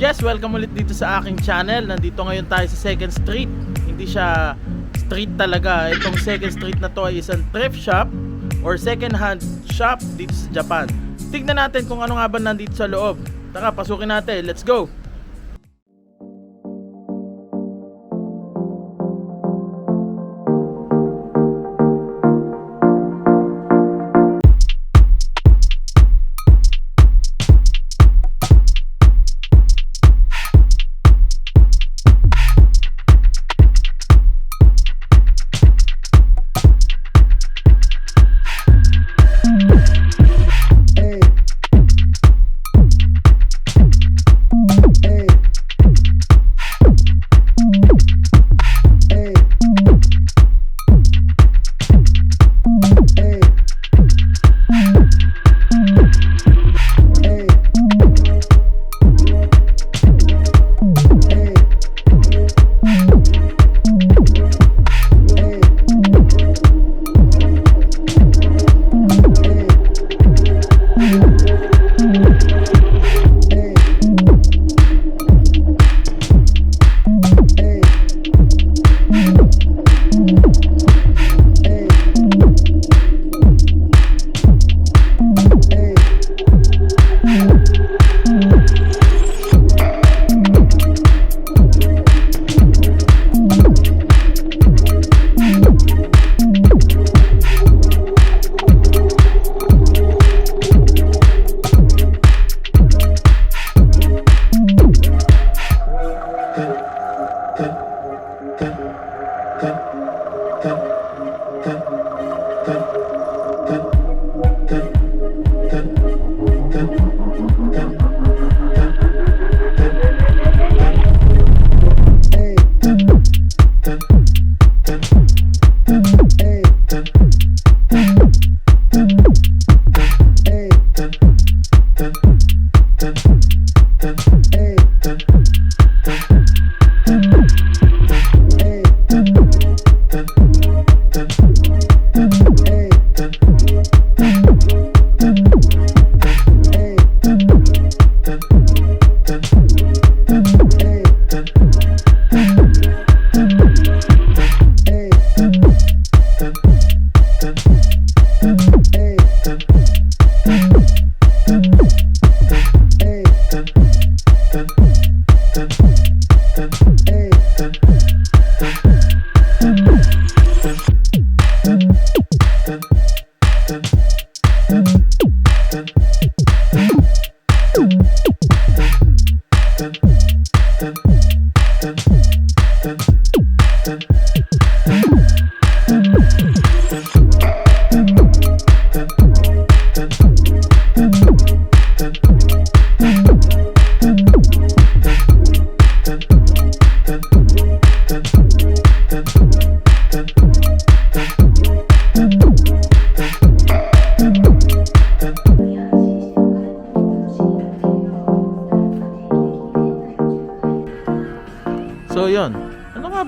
Yes, welcome ulit dito sa aking channel. Nandito ngayon tayo sa 2nd Street. Hindi siya street talaga. Itong 2nd Street na to ay isang thrift shop or second hand shop dito sa Japan. Tignan natin kung ano nga ba nandito sa loob. Tara, pasukin natin. Let's go!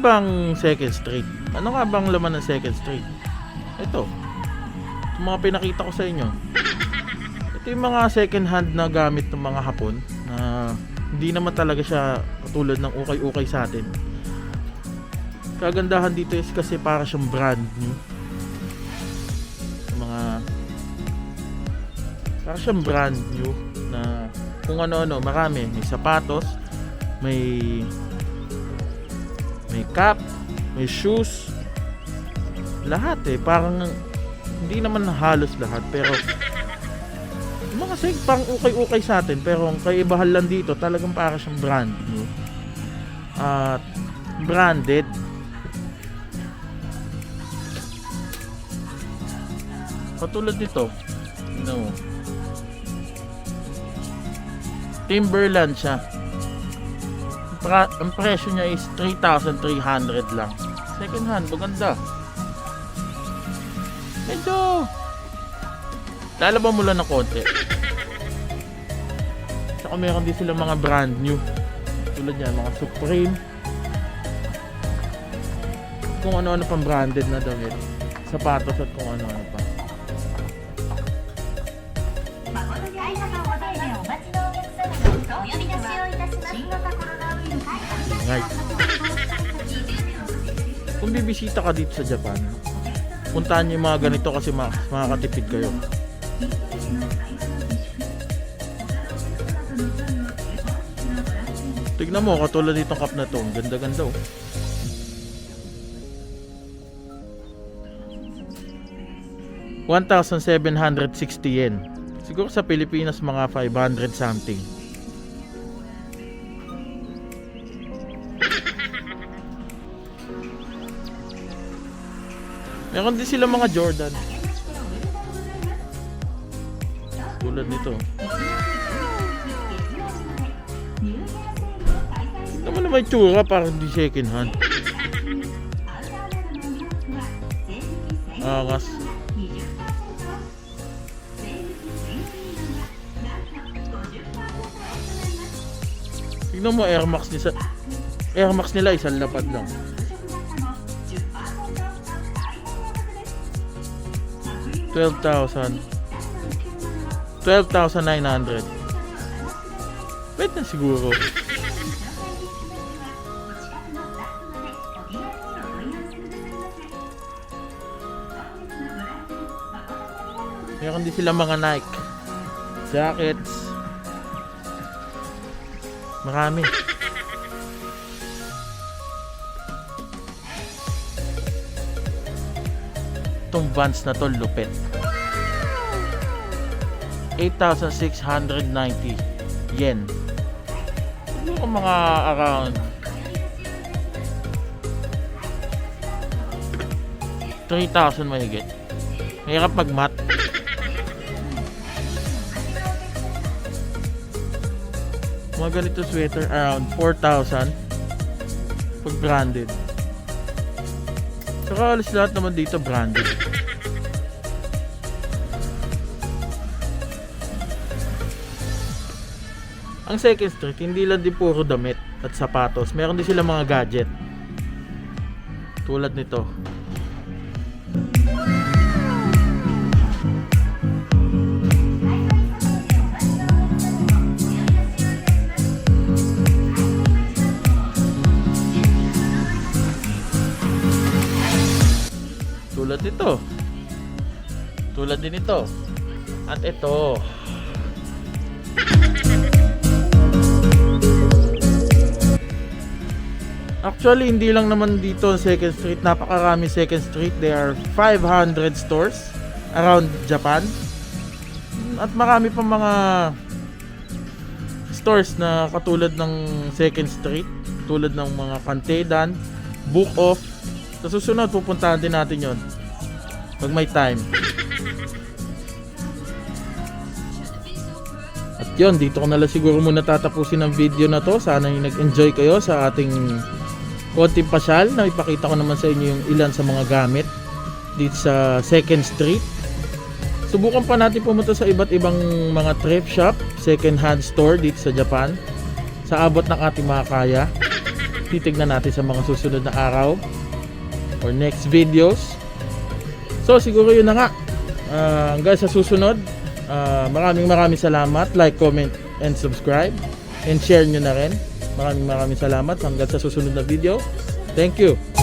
Bang Second Street? Ano nga bang laman ng Second Street? Ito. Yung mga pinakita ko sa inyo. Ito yung mga second hand na gamit ng mga Hapon na hindi naman talaga siya katulad ng ukay-ukay sa atin. Kagandahan dito is kasi para siyang brand new. Mga para siyang brand new na kung ano-ano, marami. May sapatos, may may cap, may shoes, lahat eh. Parang hindi naman halos lahat pero mga sig pang ukay-ukay sa atin pero ang kaibahan lang dito talagang para siyang brand new. At branded. Katulad nito. Mo. Timberland siya pra- ang presyo niya is 3,300 lang. Second hand, maganda. Medyo lalaban mo lang ng konti. Saka meron din sila mga brand new. Tulad yan, mga Supreme. Kung ano-ano pang branded na damit. Sapatos at kung ano-ano pa. 愛 Shanghai. Kung bibisita ka dito sa Japan, puntahan niyo yung mga ganito kasi makakatipid kayo. Tignan mo, katulad itong cup na to. Ganda-ganda oh. ₱1,760 yen. Siguro sa Pilipinas mga 500 something. Meron din sila mga Jordan. Tulad nito. Naman na may tsura parang di second hand. Angas. Tignan mo Air Max nila. Air Max nila isang lapad lang. Twelve thousand. Twelve thousand nine hundred. Pwede na siguro. Meron din sila mga Nike jackets. Marami. Itong Vans na to lupit. 8,690 yen. Siguro mga around 3,000 mahigit. Mahirap mag-mat. Mga ganito sweater around 4,000 pag branded. Saka alis lahat naman dito branded. Ang second street, hindi lang din puro damit at sapatos. Meron din sila mga gadget. Tulad nito. Tulad nito. Tulad din ito. At ito. Actually, hindi lang naman dito Second Street. Napakarami Second Street. There are 500 stores around Japan. At marami pa mga stores na katulad ng Second Street. Tulad ng mga Kantedan, Book Off. Sa susunod, pupuntahan din natin yon Pag may time. At yon dito ko na lang siguro muna tatapusin ang video na to. Sana nag-enjoy kayo sa ating konting pasyal na ipakita ko naman sa inyo yung ilan sa mga gamit dito sa Second Street. Subukan pa natin pumunta sa iba't ibang mga thrift shop, second hand store dito sa Japan. Sa abot ng ating mga kaya. Titignan natin sa mga susunod na araw or next videos. So siguro yun na nga. Ah, hanggang sa susunod. ah, maraming maraming salamat. Like, comment, and subscribe. And share nyo na rin. Maraming maraming salamat hanggang sa susunod na video. Thank you.